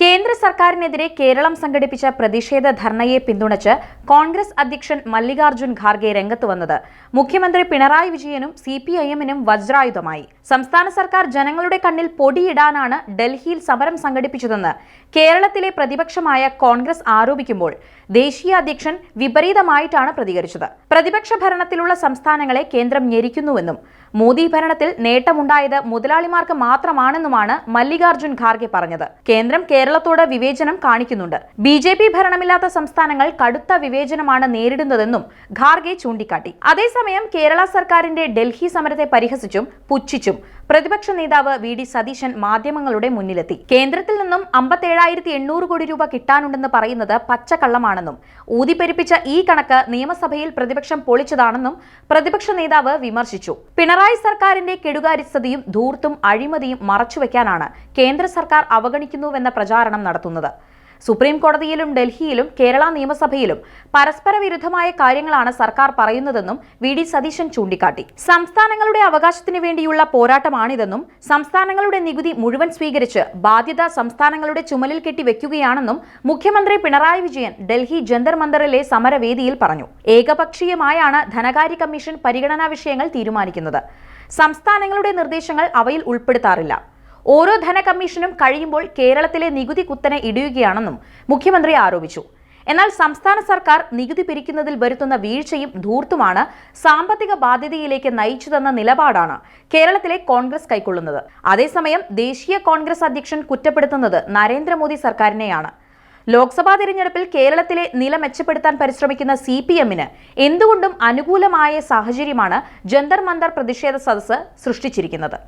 കേന്ദ്ര സർക്കാരിനെതിരെ കേരളം സംഘടിപ്പിച്ച പ്രതിഷേധ ധർണയെ പിന്തുണച്ച് കോൺഗ്രസ് അധ്യക്ഷൻ മല്ലികാർജുൻ ഖാർഗെ രംഗത്ത് വന്നത്. മുഖ്യമന്ത്രി പിണറായി വിജയനും സി പി ഐ എമ്മിനും വജ്രായുധമായി. സംസ്ഥാന സർക്കാർ ജനങ്ങളുടെ കണ്ണിൽ പൊടിയിടാനാണ് ഡൽഹിയിൽ സമരം സംഘടിപ്പിച്ചതെന്ന് കേരളത്തിലെ പ്രതിപക്ഷമായ കോൺഗ്രസ് ആരോപിക്കുമ്പോൾ ദേശീയ അധ്യക്ഷൻ വിപരീതമായിട്ടാണ് പ്രതികരിച്ചത്. പ്രതിപക്ഷ ഭരണത്തിലുള്ള സംസ്ഥാനങ്ങളെ കേന്ദ്രം ഞെരിക്കുന്നുവെന്നും മോദി ഭരണത്തിൽ നേട്ടമുണ്ടായത് മുതലാളിമാർക്ക് മാത്രമാണെന്നുമാണ് മല്ലികാർജുൻ ഖാർഗെ പറഞ്ഞത്. കേന്ദ്രം കേരളത്തോട് വിവേചനം കാണിക്കുന്നുണ്ട്. ബി ഭരണമില്ലാത്ത സംസ്ഥാനങ്ങൾ കടുത്ത വിവേചനമാണ് നേരിടുന്നതെന്നും ഖാർഗെ ചൂണ്ടിക്കാട്ടി. അതേസമയം കേരള സർക്കാരിന്റെ ഡൽഹി സമരത്തെ പരിഹസിച്ചും പുച്ഛിച്ചും പ്രതിപക്ഷ നേതാവ് വി ഡി സതീശൻ മാധ്യമങ്ങളുടെ മുന്നിലെത്തി. കേന്ദ്രത്തിൽ നിന്നും അമ്പത്തേഴായിരത്തി എണ്ണൂറ് കോടി രൂപ കിട്ടാനുണ്ടെന്ന് പറയുന്നത് പച്ചക്കള്ളമാണെന്നും ഊതിപ്പെരുപ്പിച്ച ഈ കണക്ക് നിയമസഭയിൽ പ്രതിപക്ഷം പൊളിച്ചതാണെന്നും പ്രതിപക്ഷ നേതാവ് വിമർശിച്ചു. പിണറായി സർക്കാരിന്റെ കെടുകാര്യസ്ഥതയും ധൂർത്തും അഴിമതിയും മറച്ചുവെക്കാനാണ് കേന്ദ്ര സർക്കാർ അവഗണിക്കുന്നുവെന്ന പ്രചാരണം നടത്തുന്നത്. സുപ്രീം കോടതിയിലും ഡൽഹിയിലും കേരള നിയമസഭയിലും പരസ്പര വിരുദ്ധമായ കാര്യങ്ങളാണ് സർക്കാർ പറയുന്നതെന്നും വി ഡി സതീശൻ ചൂണ്ടിക്കാട്ടി. സംസ്ഥാനങ്ങളുടെ അവകാശത്തിന് വേണ്ടിയുള്ള പോരാട്ടമാണിതെന്നും സംസ്ഥാനങ്ങളുടെ നികുതി മുഴുവൻ സ്വീകരിച്ച് ബാധ്യത സംസ്ഥാനങ്ങളുടെ ചുമലിൽ കെട്ടി വെക്കുകയാണെന്നും മുഖ്യമന്ത്രി പിണറായി വിജയൻ ഡൽഹി ജന്തർ മന്ദറിലെ സമരവേദിയിൽ പറഞ്ഞു. ഏകപക്ഷീയമായാണ് ധനകാര്യ കമ്മീഷൻ പരിഗണനാ വിഷയങ്ങൾ തീരുമാനിക്കുന്നത്. സംസ്ഥാനങ്ങളുടെ നിർദ്ദേശങ്ങൾ അവയിൽ ഉൾപ്പെടുത്താറില്ല. ഓരോ ധന കമ്മീഷനും കഴിയുമ്പോൾ കേരളത്തിലെ നികുതി കുത്തനെ ഇടിയുകയാണെന്നും മുഖ്യമന്ത്രി ആരോപിച്ചു. എന്നാൽ സംസ്ഥാന സർക്കാർ നികുതി പിരിക്കുന്നതിൽ വരുത്തുന്ന വീഴ്ചയും ധൂർത്തുമാണ് സാമ്പത്തിക ബാധ്യതയിലേക്ക് നയിച്ചതെന്ന നിലപാടാണ് കേരളത്തിലെ കോൺഗ്രസ് കൈക്കൊള്ളുന്നത്. അതേസമയം ദേശീയ കോൺഗ്രസ് അധ്യക്ഷൻ കുറ്റപ്പെടുത്തുന്നത് നരേന്ദ്രമോദി സർക്കാരിനെയാണ്. ലോക്സഭാ തിരഞ്ഞെടുപ്പിൽ കേരളത്തിലെ നില മെച്ചപ്പെടുത്താൻ പരിശ്രമിക്കുന്ന സി പി എമ്മിന് എന്തുകൊണ്ടും അനുകൂലമായ സാഹചര്യമാണ് ജന്തർ മന്ദർ പ്രതിഷേധ സദസ്സ് സൃഷ്ടിച്ചിരിക്കുന്നത്.